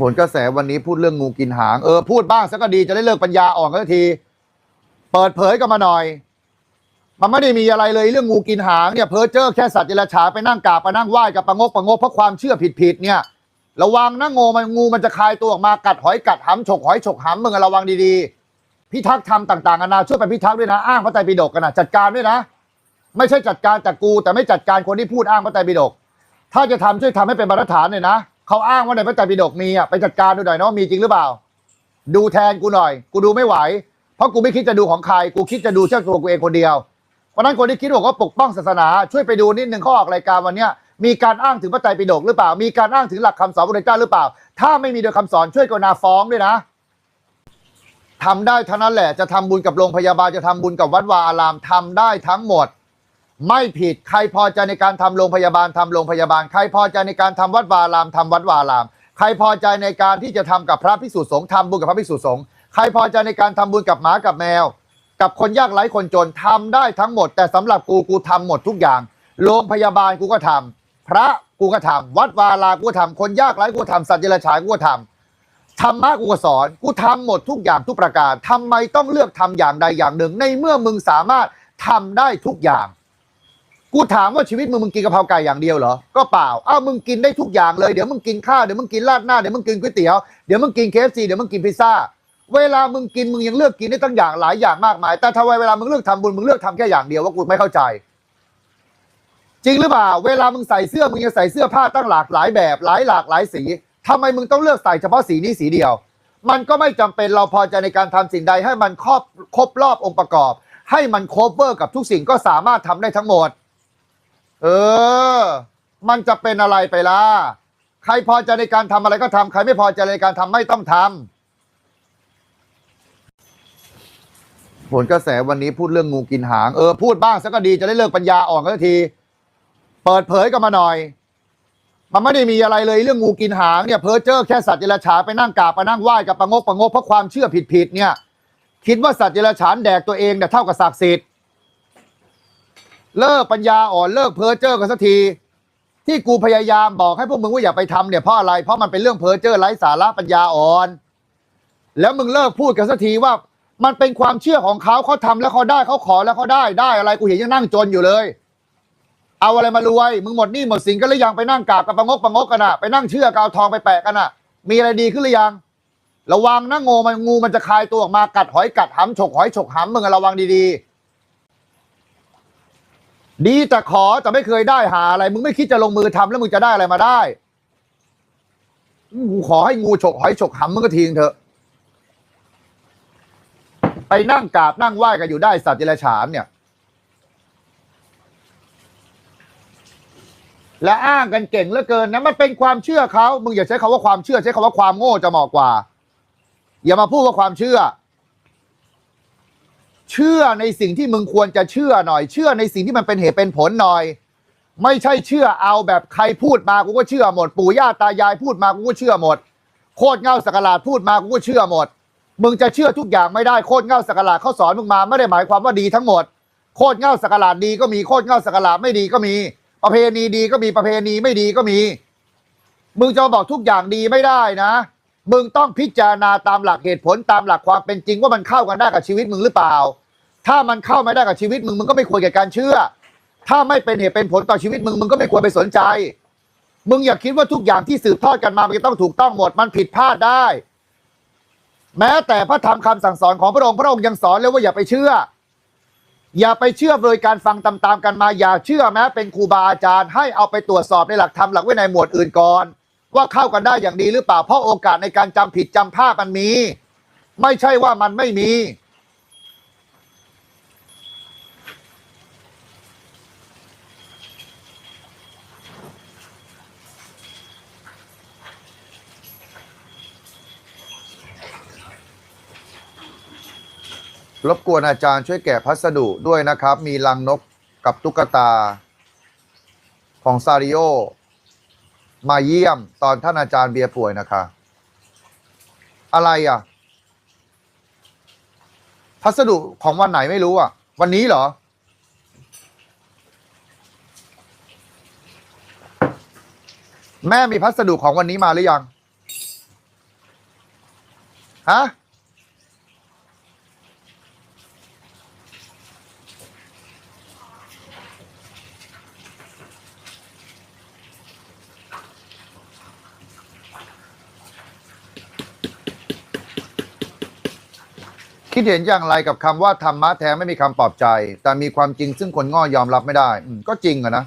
ผลกระแสวันนี้พูดเรื่องงูกินหาง เออพูดบ้างสักก็ดีจะได้เลิกปัญญาอ่อนกันสักที เปิดเผยกันมาหน่อย มันไม่ได้มีอะไรเลยเรื่องงูกินหางเนี่ยเพอเจอแค่สัตว์เดรัจฉานไปนั่งกราบไปนั่งไหว้กับประงกประงกเพราะความเชื่อผิดๆเนี่ยระวังนะงูมันงูมันจะคลายตัวออกมากัดหอยกัดหำฉกหอยฉกหำมึงอะระวังดีๆพิทักษ์ทำต่างๆนานาช่วยไปพิทักษ์ด้วยนะอ้างพระไตรปิฎกกันนะจัดการด้วยนะ ไม่ใช่จัดการจากกู แต่ไม่จัดการคนที่พูดอ้างพระไตรปิฎกถ้าจะทำช่วยทำให้เป็นบรรทัดฐานหน่อยนะเขาอ้างว่าในพระไตรปิฎกมีอะไปจัดการดูหน่อยนะว่ามีจริงหรือเปล่า ดูแทนกูหน่อย กูดูไม่ไหว เพราะกูไม่คิดจะดูของใคร กูคิดจะดูเช่ตัวกูเองคนเดียวเพราะนั้นคนที่คิดบอกว่าปกป้องศาสนาช่วยไปดูนิดนึงเขาออกรายการวันเนี้ยมีการอ้างถึงพระไตรปิฎกหรือเปล่า มีการอ้างถึงหลักคำสอนพระพุทธเจ้าหรือเปล่า ถ้าไม่มีโดยคำสอนช่วยกรุณาฟ้องด้วยนะทำได้เท่านั้นแหละจะทำบุญกับโรงพยาบาลจะทำบุญกับวัดวาอารามทำได้ทั้งหมด ไม่ผิดใครพอใจในการทำโรงพยาบาลทำโรงพยาบาล ใครพอใจในการทำวัดวาอารามทำวัดวาอาราม ใครพอใจในการที่จะทำกับพระภิกษุสงฆ์ทำบุญกับพระภิกษุสงฆ์ใครพอใจในการทำบุญกับหมากับแมว กับคนยากไร้คนจนทำได้ทั้งหมด แต่สำหรับกูกูทำหมดทุกอย่าง โรงพยาบาลกูก็ทำพระกูก็ทำวัดวาลากูก็ทำคนยากไร้กูก็ทำสัตว์เดรัจฉานกูก็ทำธรรมะกูก็สอนกูทำหมดทุกอย่างทุกประการทำไมต้องเลือกทำอย่างใดอย่างหนึ่ง ในเมื่อมึงสามารถทำได้ทุกอย่าง กูถามว่าชีวิตมึงมึงกินกะเพราไก่อย่างเดียวเหรอ ก็เปล่า อ้าวมึงกินได้ทุกอย่างเลย เดี๋ยวมึงกินข้าว เดี๋ยวมึงกินราดหน้า เดี๋ยวมึงกินก๋วยเตี๋ยว เดี๋ยวมึงกินเคฟซีเดี๋ยวมึงกินพิซซ่า เวลามึงกินมึงยังเลือกกินได้ตั้งอย่างหลายอย่างมากมาย แต่ทำไมเวลามึงเลือกทำบุญมึงเลือกทำแค่อย่างเดียวว่ากูไม่เข้าใจ จริงหรือเปล่า เวลามึงใส่เสื้อมึงยังใส่เสื้อผ้าตั้งหลากหลายแบบหลายหลากหลายสีทำไมมึงต้องเลือกใส่เฉพาะสีนี้สีเดียว มันก็ไม่จำเป็นเราพอใจในการทำสิ่งใดให้มันครอบครบรอบองค์ประกอบ ให้มันโคเวอร์กับทุกสิ่งก็สามารถทำได้ทั้งหมด เออ มันจะเป็นอะไรไปล่ะ ใครพอใจในการทำอะไรก็ทำใครไม่พอใจในการทำไม่ต้องทำผลกระแสวันนี้พูดเรื่องงูกินหาง เออพูดบ้างสักก็ดีจะได้เลิกปัญญาอ่อนกันสักที เปิดเผยกันมาหน่อย มันไม่ได้มีอะไรเลยเรื่องงูกินหางเนี่ยเพอเจอแค่สัตว์เดรัจฉานไปนั่งกราบไปนั่งไหว้กับประงกประงกเพราะความเชื่อผิดๆเนี่ย คิดว่าสัตว์เดรัจฉานแดกตัวเองเนี่ยเท่ากับศักดิ์สิทธิ์ เลิกปัญญาอ่อนเลิกเพ้อเจ้อกันสักที ที่กูพยายามบอกให้พวกมึงว่าอย่าไปทำเนี่ยเพราะอะไร เพราะมันเป็นเรื่องเพ้อเจ้อไร้สาระปัญญาอ่อน แล้วมึงเลิกพูดกันสักทีว่ามันเป็นความเชื่อของเขาเขาทำแล้วเขาได้เขาขอแล้วเขาได้ได้อะไรกูเห็นยังนั่งจนอยู่เลย เอาอะไรมารวยมึงหมดหนี้หมดสินกันหรือยังไปนั่งกราบกับประงกประงกกันอะไปนั่งเชื่อกาวทองไปแปะกันอะมีอะไรดีขึ้นหรือยัง ระวังนะงูมันงูมันจะคลายตัวออกมากัดหอยกัดหำฉกหอยฉกหำมึงระวังดีๆ ดีแต่ขอแต่ไม่เคยได้หาอะไร มึงไม่คิดจะลงมือทำแล้วมึงจะได้อะไรมาได้กูขอให้งูฉกหอยฉกหำมึงก็ทิ้งเถอะ ไปนั่งกราบนั่งไหว้กันอยู่ได้สัตว์เดรัจฉานเนี่ย และอ้างกันเก่งเหลือเกินนะมันเป็นความเชื่อเขามึงอย่าใช้คำว่าความเชื่อใช้คำว่าความโง่จะเหมาะกว่า อย่ามาพูดว่าความเชื่อ เชื่อในสิ่งที่มึงควรจะเชื่อหน่อย เชื่อในสิ่งที่มันเป็นเหตุเป็นผลหน่อย ไม่ใช่เชื่อเอาแบบใครพูดมากูก็เชื่อหมด ปู่ย่าตายายพูดมากูก็เชื่อหมด โคตรเงาสกลาดพูดมากูก็เชื่อหมด มึงจะเชื่อทุกอย่างไม่ได้โคตรเงาสกลาดเขาสอนมึงมาไม่ได้หมายความว่าดีทั้งหมด โคตรเงาสกลาดดีก็มีโคตรเงาสกลาดไม่ดีก็มี ประเพณีดีก็มีประเพณีไม่ดีก็มี มึงจะบอกทุกอย่างดีไม่ได้นะมึงต้องพิจารณาตามหลักเหตุผลตามหลักความเป็นจริงว่ามันเข้ากันได้กับชีวิตมึงหรือเปล่า ถ้ามันเข้าไม่ได้กับชีวิตมึงมึงก็ไม่ควรแก่การเชื่อ ถ้าไม่เป็นเหตุเป็นผลต่อชีวิตมึงมึงก็ไม่ควรไปสนใจ มึงอย่าคิดว่าทุกอย่างที่สืบทอดกันมามันจะต้องถูกต้องหมดมันผิดพลาดได้ แม้แต่พระธรรมคำสั่งสอนของพระองค์พระองค์ยังสอนเลยว่าอย่าไปเชื่อ อย่าไปเชื่อโดยการฟังตามๆกันมาอย่าเชื่อแม้เป็นครูบาอาจารย์ ให้เอาไปตรวจสอบในหลักธรรมหลักวินัยหมวดอื่นก่อนว่าเข้ากันได้อย่างดีหรือเปล่าเพราะโอกาสในการจำผิดจำพลาดมันมี ไม่ใช่ว่ามันไม่มี รบกวนอาจารย์ช่วยแกะพัสดุด้วยนะครับ มีลังนกกับตุ๊กตา ของซาริโอ มาเยี่ยมตอนท่านอาจารย์เบียร์ป่วยนะคะ อะไรอะ พัสดุของวันไหนไม่รู้อะ วันนี้เหรอ แม่มีพัสดุของวันนี้มาหรือยัง ฮะ คิดเห็นอย่างไรกับคำว่าธรรมะแท้ไม่มีคำปลอบใจ แต่มีความจริงซึ่งคนง่อยอมรับไม่ได้ก็จริงอะนะ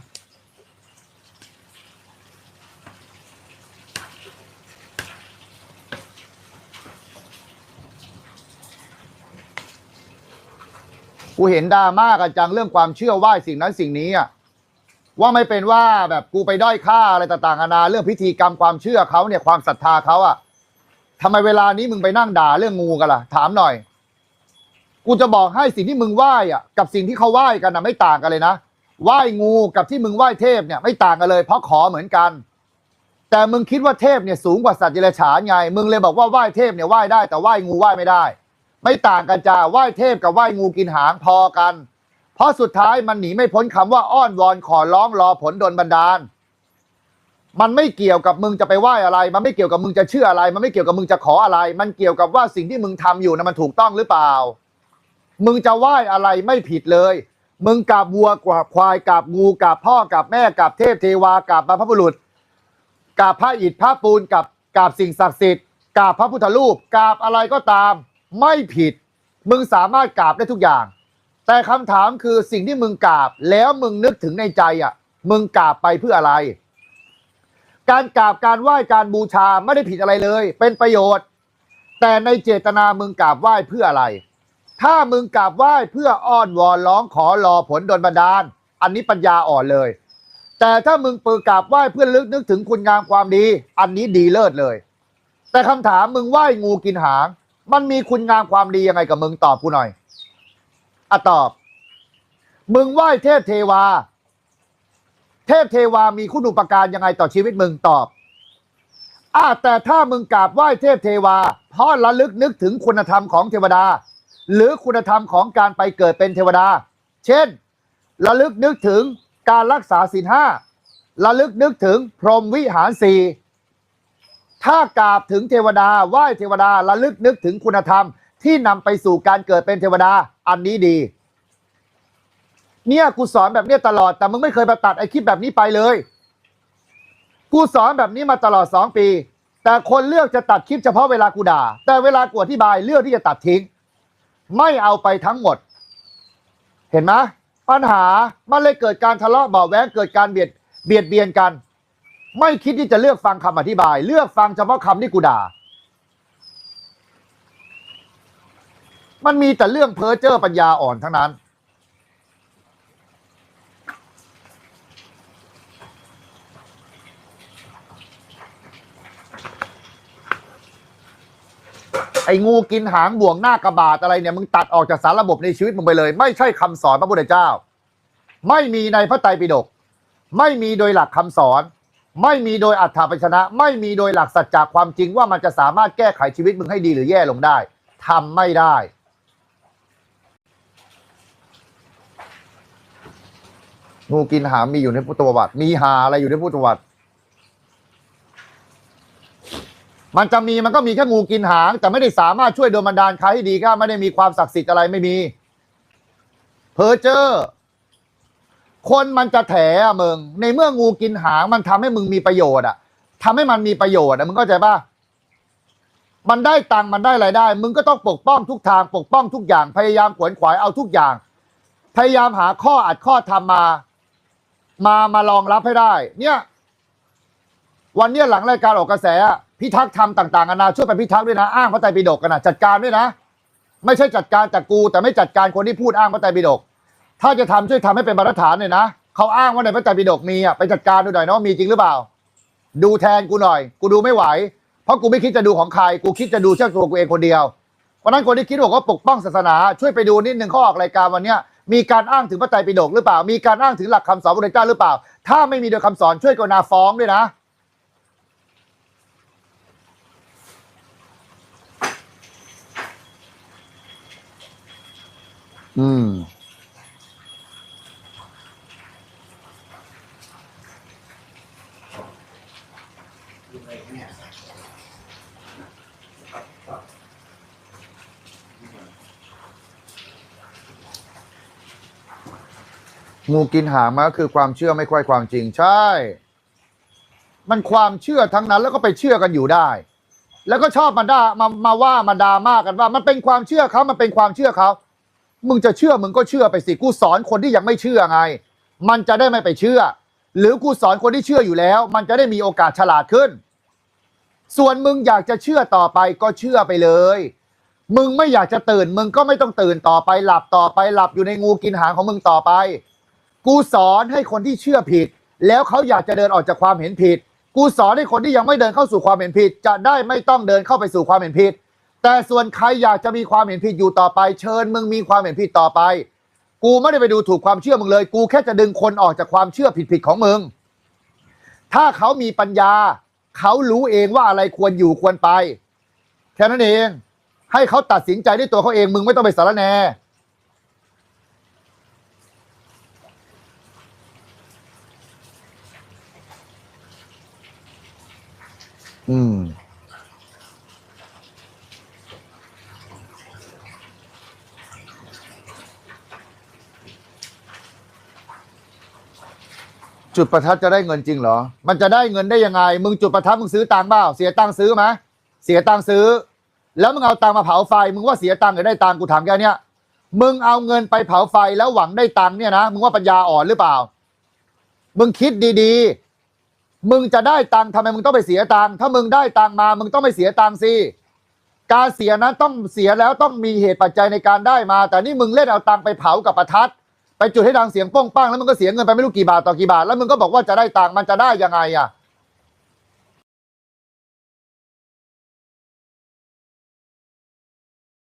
กูเห็นดราม่ากันจังเรื่องความเชื่อว่าสิ่งนั้นสิ่งนี้อะว่าไม่เป็นว่าแบบกูไปด้อยค่าอะไรต่างๆนานาเรื่องพิธีกรรมความเชื่อเขาเนี่ยความศรัทธาเขาอะทำไมเวลานี้มึงไปนั่งด่าเรื่องงูกันล่ะ ถามหน่อย กูจะบอกให้สิ่งที่มึงไหว้อะกับสิ่งที่เขาไหว้กันนะไม่ต่างกันเลยนะไหว้งูกับที่มึงไหว้เทพเนี่ยไม่ต่างกันเลย เพราะขอเหมือนกัน แต่มึงคิดว่าเทพเนี่ยสูงกว่าสัตว์เดรัจฉานไง มึงเลยบอกว่าไหว้เทพเนี่ยไหว้ได้ แต่ไหว้งูไหว้ไม่ได้ ไม่ต่างกันจ้าไหว้เทพกับไหว้งูกินหางพอกัน เพราะสุดท้ายมันหนีไม่พ้นคำว่าอ้อนวอนขอร้องรอผลดลบันดาล มันไม่เกี่ยวกับมึงจะไปไหว้อะไร มันไม่เกี่ยวกับมึงจะเชื่ออะไร มันไม่เกี่ยวกับมึงจะขออะไร มันเกี่ยวกับว่าสิ่งที่มึงทำอยู่นะมันถูกต้องหรือเปล่า มึงจะไหว้อะไรไม่ผิดเลย มึงกราบวัวกราบควายกราบงูกราบพ่อกราบแม่กราบเทพเทวากราบบรรพบุรุษกราบพระอิฐพระปูนกับกราบสิ่งศักดิ์สิทธิ์กราบพระพุทธรูปกราบอะไรก็ตาม ไม่ผิด มึงสามารถกราบได้ทุกอย่าง แต่คำถามคือสิ่งที่มึงกราบแล้วมึงนึกถึงในใจอะ มึงกราบไปเพื่ออะไร การกราบการไหว้การบูชาไม่ได้ผิดอะไรเลย เป็นประโยชน์ แต่ในเจตนามึงกราบไหว้เพื่ออะไร ถ้ามึงกราบไหว้เพื่ออ้อนวอนร้องขอรอผลดลบันดาล อันนี้ปัญญาอ่อนเลย แต่ถ้ามึงเปิดกราบไหว้เพื่อลึกนึกถึงคุณงามความดี อันนี้ดีเลิศเลย แต่คำถามมึงไหว้งูกินหาง มันมีคุณงามความดียังไงกับมึงตอบกูหน่อยอะตอบ มึงไหว้เทพเทวา เทพเทวามีคุณอุปการยังไงต่อชีวิตมึงตอบอ่าแต่ถ้ามึงกราบไหว้เทพเทวา เพราะระลึกนึกถึงคุณธรรมของเทวดา หรือคุณธรรมของการไปเกิดเป็นเทวดา เช่น ระลึกนึกถึงการรักษาศีลห้าระลึกนึกถึงพรหมวิหารสี่ถ้ากราบถึงเทวดาไหว้เทวดาระลึกนึกถึงคุณธรรมที่นำไปสู่การเกิดเป็นเทวดาอันนี้ดี เนี่ยกูสอนแบบเนี้ยตลอดแต่มึงไม่เคยมาตัดไอคลิปแบบนี้ไปเลย กูสอนแบบนี้มาตลอดสองปี แต่คนเลือกจะตัดคลิปเฉพาะเวลากูด่า แต่เวลากูอธิบายเลือกที่จะตัดทิ้ง ไม่เอาไปทั้งหมด เห็นไหมปัญหามันเลยเกิดการทะเลาะเบาแว้งเกิดการเบียดเบียดเบียนกัน ไม่คิดที่จะเลือกฟังคำอธิบาย เลือกฟังเฉพาะคำที่กูด่า มันมีแต่เรื่องเพ้อเจ้อปัญญาอ่อนทั้งนั้น ไอ้งูกินหางบ่วงหน้ากระบาดอะไรเนี่ยมึงตัดออกจากสารระบบในชีวิตมึงไปเลย ไม่ใช่คำสอนพระพุทธเจ้า ไม่มีในพระไตรปิฎกไม่มีโดยหลักคำสอน ไม่มีโดยอัฏฐปัญชนะ ไม่มีโดยหลักสัจจะความจริงว่ามันจะสามารถแก้ไขชีวิตมึงให้ดีหรือแย่ลงได้ทำไม่ได้งูกินหางมีอยู่ในพุทธประวัติมีหาอะไรอยู่ในพุทธประวัติ มันจะมีมันก็มีแค่งูกินหาง แต่ไม่ได้สามารถช่วยโดนบันดาลใครให้ดีก็ไม่ได้มีความศักดิ์สิทธิ์อะไรไม่มี เพอเจอร์คนมันจะแถอะมึง ในเมื่องูกินหางมันทำให้มึงมีประโยชน์อะทำให้มันมีประโยชน์อะมึงเข้าใจปะมันได้ตังค์มันได้รายได้ มึงก็ต้องปกป้องทุกทางปกป้องทุกอย่าง พยายามขวนขวายเอาทุกอย่าง พยายามหาข้ออัดข้อทำมา มามารองรับให้ได้ เนี่ย วันเนี้ยหลังรายการออกกระแสอะ พิทักษ์ทำต่างๆนานาช่วยไปพิทักษ์ด้วยนะอ้างพระไตรปิฎกกันนะจัดการด้วยนะ ไม่ใช่จัดการจากกูแต่ไม่จัดการคนที่พูดอ้างพระไตรปิฎกถ้าจะทำช่วยทำให้เป็นบรรฐานหน่อยนะเขาอ้างว่าในพระไตรปิฎกมีอะไปจัดการดูหน่อยนะว่ามีจริงหรือเปล่า ดูแทนกูหน่อย กูดูไม่ไหว เพราะกูไม่คิดจะดูของใคร กูคิดจะดูแค่ตัวกูเองคนเดียวเพราะนั้นคนที่คิดบอกว่าปกป้องศาสนา ช่วยไปดูนิดนึงเขาออกรายการวันเนี้ยมีการอ้างถึงพระไตรปิฎกหรือเปล่า มีการอ้างถึงหลักคำสอนพระพุทธเจ้าหรือเปล่า ถ้าไม่มีโดยคำสอนช่วยกรุณาฟ้องด้วยนะ อืม งูกินหางมาก็คือความเชื่อไม่ค่อยความจริงใช่ มันความเชื่อทั้งนั้นแล้วก็ไปเชื่อกันอยู่ได้ แล้วก็ชอบมาด่ามามาว่ามาด่ามากกันว่า มันเป็นความเชื่อเขามันเป็นความเชื่อเขา มึงจะเชื่อมึงก็เชื่อไปสิกูสอนคนที่ยังไม่เชื่อไง มันจะได้ไม่ไปเชื่อ หรือกูสอนคนที่เชื่ออยู่แล้ว มันจะได้มีโอกาสฉลาดขึ้น ส่วนมึงอยากจะเชื่อต่อไปก็เชื่อไปเลย มึงไม่อยากจะตื่น มึงก็ไม่ต้องตื่นต่อไปหลับต่อไปหลับอยู่ในงูกินหางของมึงต่อไป กูสอนให้คนที่เชื่อผิด แล้วเขาอยากจะเดินออกจากความเห็นผิด กูสอนให้คนที่ยังไม่เดินเข้าสู่ความเห็นผิด จะได้ไม่ต้องเดินเข้าไปสู่ความเห็นผิด แต่ส่วนใครอยากจะมีความเห็นผิดอยู่ต่อไป เชิญมึงมีความเห็นผิดต่อไป กูไม่ได้ไปดูถูกความเชื่อมึงเลย กูแค่จะดึงคนออกจากความเชื่อผิดๆของมึง ถ้าเขามีปัญญา เขารู้เองว่าอะไรควรอยู่ควรไปแค่นั้นเอง ให้เขาตัดสินใจด้วยตัวเขาเองมึงไม่ต้องไปสารแหนอืม จุดประทัดจะได้เงินจริงเหรอ มันจะได้เงินได้ยังไง มึงจุดประทัดมึงซื้อตังค์เปล่า เสียตังค์ซื้อไหมเสียตังค์ซื้อ แล้วมึงเอาตังค์มาเผาไฟ มึงว่าเสียตังค์หรือได้ตังค์กูถามแค่เนี้ยมึงเอาเงินไปเผาไฟแล้วหวังได้ตังค์เนี่ยนะ มึงว่าปัญญาอ่อนหรือเปล่า มึงคิดดีๆ มึงจะได้ตังค์ทำไมมึงต้องไปเสียตังค์ ถ้ามึงได้ตังค์มา มึงต้องไปเสียตังค์สิ การเสียนั้นต้องเสียแล้วต้องมีเหตุปัจจัยในการได้มา แต่นี่มึงเล่นเอาตังค์ไปเผากับประทัด จุดให้ดังเสียงโป้งป้างแล้วมันก็เสียเงินไปไม่รู้กี่บาทต่อกี่บาทแล้วมึงก็บอกว่าจะได้ตังค์มันจะได้ยังไงอะ